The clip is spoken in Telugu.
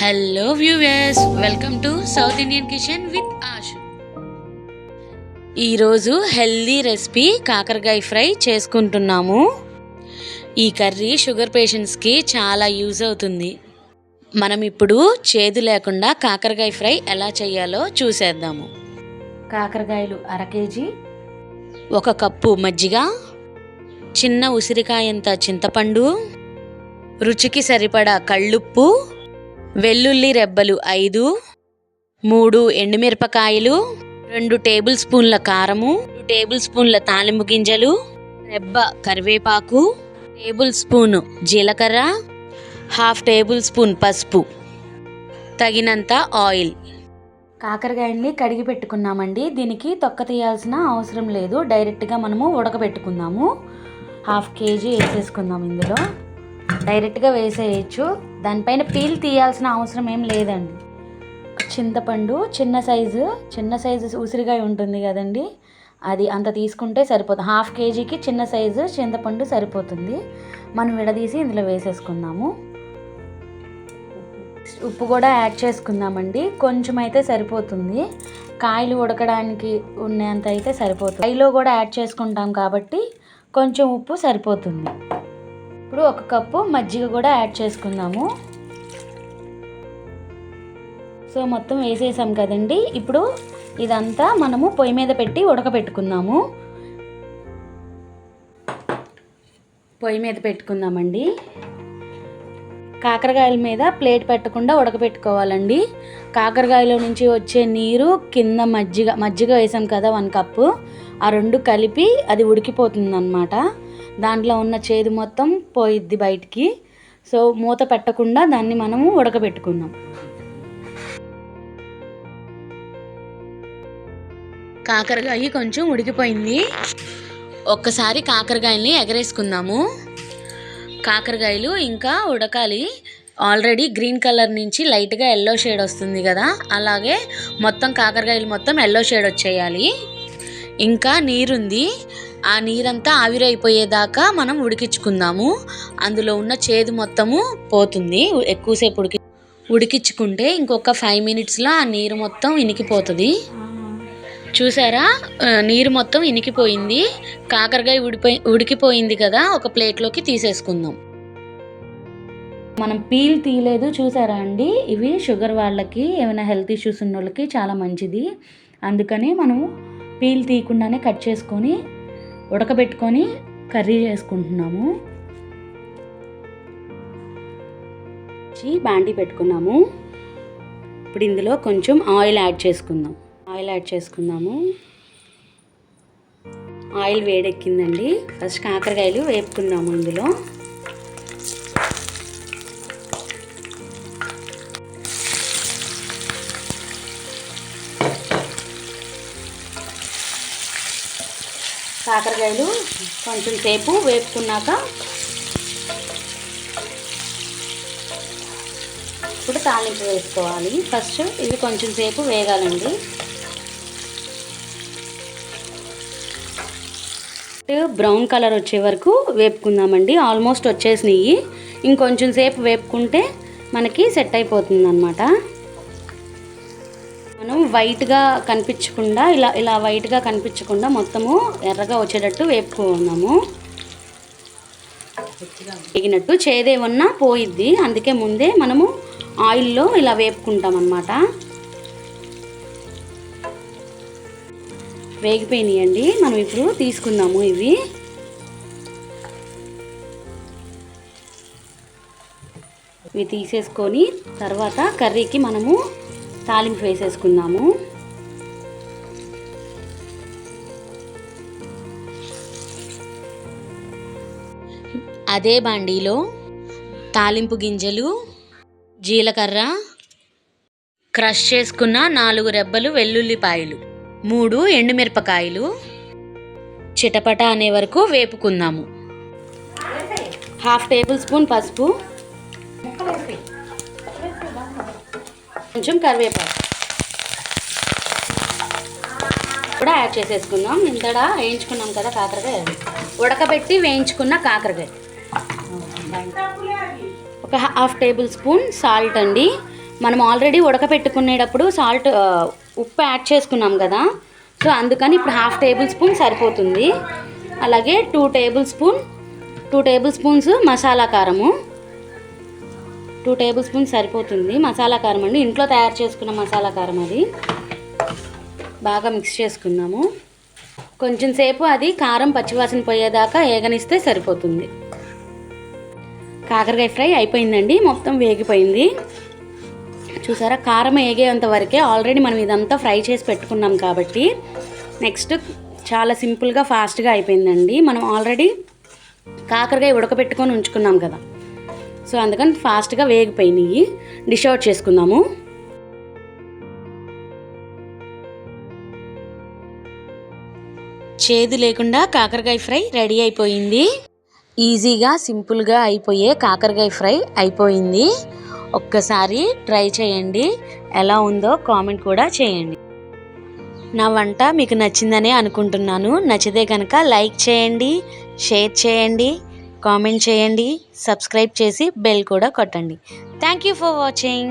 Hello viewers welcome to South Indian kitchen with Ash ఈరోజు హెల్దీ రెసిపీ కాకరకాయ ఫ్రై చేసుకుంటున్నాము. ఈ కర్రీ షుగర్ పేషెంట్స్కి చాలా యూజ్ అవుతుంది. మనం ఇప్పుడు చేదు లేకుండా కాకరకాయ ఫ్రై ఎలా చేయాలో చూసేద్దాము. కాకరకాయలు అర కేజీ ఒక కప్పు మజ్జిగ చిన్న ఉసిరికాయంత చింతపండు రుచికి సరిపడా కళ్ళుప్పు వెల్లుల్లి రెబ్బలు ఐదు మూడు ఎండుమిరపకాయలు రెండు టేబుల్ స్పూన్ల కారము రెండు టేబుల్ స్పూన్ల తాలింపు గింజలు రెబ్బ కరివేపాకు టేబుల్ స్పూన్ జీలకర్ర హాఫ్ టేబుల్ స్పూన్ పసుపు. తగినంత ఆయిల్. కాకరకాయని కడిగి పెట్టుకున్నామండి. దీనికి తొక్క తీయాల్సిన అవసరం లేదు. డైరెక్ట్గా మనము ఉడకబెట్టుకుందాము. హాఫ్ కేజీ వేసేసుకుందాం ఇందులో. డైరెక్ట్గా వేసేయచ్చు. దానిపైన పీల్ తీయాల్సిన అవసరం ఏం లేదండి. చింతపండు చిన్న సైజు చిన్న సైజు ఉసిరికాయ ఉంటుంది కదండి. అది అంత తీసుకుంటే సరిపోతుంది. హాఫ్ కేజీకి చిన్న సైజు చింతపండు సరిపోతుంది. మనం విడదీసి ఇందులో వేసేసుకుందాము. ఉప్పు కూడా యాడ్ చేసుకుందామండి. కొంచెం అయితే సరిపోతుంది. కాయలు ఉడకడానికి ఉన్నంత అయితే సరిపోతుంది. కాయలో కూడా యాడ్ చేసుకుంటాం కాబట్టి కొంచెం ఉప్పు సరిపోతుంది. ఇప్పుడు ఒక కప్పు మజ్జిగ కూడా యాడ్ చేసుకుందాము. సో మొత్తం వేసేసాం కదండి. ఇప్పుడు ఇదంతా మనము పొయ్యి మీద పెట్టి ఉడకబెట్టుకుందాము. పొయ్యి మీద పెట్టుకుందామండి. కాకరకాయల మీద ప్లేట్ పెట్టకుండా ఉడకబెట్టుకోవాలండి. కాకరకాయలో నుంచి వచ్చే నీరు కింద మజ్జిగ మజ్జిగ వేసాం కదా వన్ కప్పు. ఆ రెండు కలిపి అది ఉడికిపోతుంది అనమాట దాంట్లో ఉన్న చేదు మొత్తం పోయిద్ది బయటికి. సో మూత పెట్టకుండా దాన్ని మనము ఉడకబెట్టుకుందాం. కాకరకాయ కొంచెం ఉడికిపోయింది. ఒక్కసారి కాకరకాయల్ని ఎగరేసుకుందాము. కాకరకాయలు ఇంకా ఉడకాలి. ఆల్రెడీ గ్రీన్ కలర్ నుంచి లైట్గా ఎల్లో షేడ్ వస్తుంది కదా. అలాగే మొత్తం కాకరకాయలు మొత్తం ఎల్లో షేడ్ వచ్చేయాలి. ఇంకా నీరుంది. ఆ నీరంతా ఆవిరైపోయేదాకా మనం ఉడికించుకుందాము. అందులో ఉన్న చేదు మొత్తము పోతుంది. ఎక్కువసేపు ఉడికి ఉడికించుకుంటే ఇంకొక ఫైవ్ మినిట్స్లో ఆ నీరు మొత్తం ఇనికిపోతుంది. చూసారా? నీరు మొత్తం ఇనికిపోయింది. కాకరకాయ ఉడిపోయి ఉడికిపోయింది కదా ఒక ప్లేట్లోకి తీసేసుకుందాం. మనం పీల్ తీయలేదు చూసారా అండి? ఇవి షుగర్ వాళ్ళకి ఏమైనా హెల్త్ ఇష్యూస్ ఉన్న వాళ్ళకి చాలా మంచిది. అందుకని మనం పీల్ తీయకుండానే కట్ చేసుకొని ఉడకబెట్టుకొని కర్రీ చేసుకుంటున్నాము. చి బాండీ పెట్టుకున్నాము. ఇప్పుడు ఇందులో కొంచెం ఆయిల్ యాడ్ చేసుకుందాం. ఆయిల్ యాడ్ చేసుకుందాము. ఆయిల్ వేడెక్కిందండి. ఫస్ట్ కాకరకాయలు వేపుకుందాము ఇందులో. కాకరకాయలు కొంచెం సేపు వేపుకున్నాక ఇప్పుడు తాలింపు వేసుకోవాలి. ఫస్ట్ ఇవి కొంచెం సేపు వేగాలండి. బ్రౌన్ కలర్ వచ్చే వరకు వేపుకుందామండి. ఆల్మోస్ట్ వచ్చేసినాయి. ఇంకొంచెం సేపు వేపుకుంటే మనకి సెట్ అయిపోతుంది అనమాట మనం వైట్గా కనిపించకుండా ఇలా ఇలా వైట్గా కనిపించకుండా మొత్తము ఎర్రగా వచ్చేటట్టు వేపుకున్నాము. వేగినట్టు చేదేమన్నా పోయిద్ది. అందుకే ముందే మనము ఆయిల్లో ఇలా వేపుకుంటాం అన్నమాట వేగిపోయినాయండి. మనం ఇప్పుడు తీసుకుందాము ఇవి. ఇవి తీసేసుకొని తర్వాత కర్రీకి మనము తాలింపు వేసేసుకుందాము. అదే బాండీలో తాలింపు గింజలు జీలకర్ర క్రష్ చేసుకున్న నాలుగు రెబ్బలు వెల్లుల్లిపాయలు మూడు ఎండుమిరపకాయలు చిటపట అనే వరకు వేపుకుందాము. హాఫ్ టేబుల్ స్పూన్ పసుపు. కొంచెం కరివేపాకు. కూడా యాడ్ చేసేసుకుందాం. ఇంతడా వేయించుకున్నాం కదా కాకరకాయ. ఉడకబెట్టి వేయించుకున్న కాకరకాయ. ఒక హాఫ్ టేబుల్ స్పూన్ సాల్ట్ అండి. మనం ఆల్రెడీ ఉడకపెట్టుకునేటప్పుడు సాల్ట్ ఉప్పు యాడ్ చేసుకున్నాం కదా. సో అందుకని ఇప్పుడు హాఫ్ టేబుల్ స్పూన్ సరిపోతుంది. అలాగే two tablespoon two tablespoons masala కారము. టూ టేబుల్ స్పూన్ సరిపోతుంది. మసాలా కారం అండి. ఇంట్లో తయారు చేసుకున్న మసాలా కారం అది. బాగా మిక్స్ చేసుకుందాము. కొంచెం సేపు అది కారం పచ్చివాసన పోయేదాకా ఏగనిస్తే సరిపోతుంది. కాకరకాయ ఫ్రై అయిపోయిందండి. మొత్తం వేగిపోయింది. చూసారా? కారం ఏగేంత వరకే ఆల్రెడీ మనం ఇదంతా ఫ్రై చేసి పెట్టుకున్నాం కాబట్టి నెక్స్ట్ చాలా సింపుల్గా ఫాస్ట్గా అయిపోయిందండి. మనం ఆల్రెడీ కాకరకాయ ఉడకబెట్టుకొని ఉంచుకున్నాం కదా. సో అందుకని ఫాస్ట్గా వేగిపోయినాయి. డిష్ అవుట్ చేసుకుందాము. చేదు లేకుండా కాకరకాయ ఫ్రై రెడీ అయిపోయింది. ఈజీగా సింపుల్గా అయిపోయే కాకరకాయ ఫ్రై అయిపోయింది. ఒక్కసారి ట్రై చేయండి. ఎలా ఉందో కామెంట్ కూడా చేయండి. నా వంట మీకు నచ్చిందనే అనుకుంటున్నాను. నచ్చితే కనుక లైక్ చేయండి షేర్ చేయండి. కామెంట్ చేయండి సబ్స్క్రైబ్ చేసి బెల్ కూడా కొట్టండి. Thank you for watching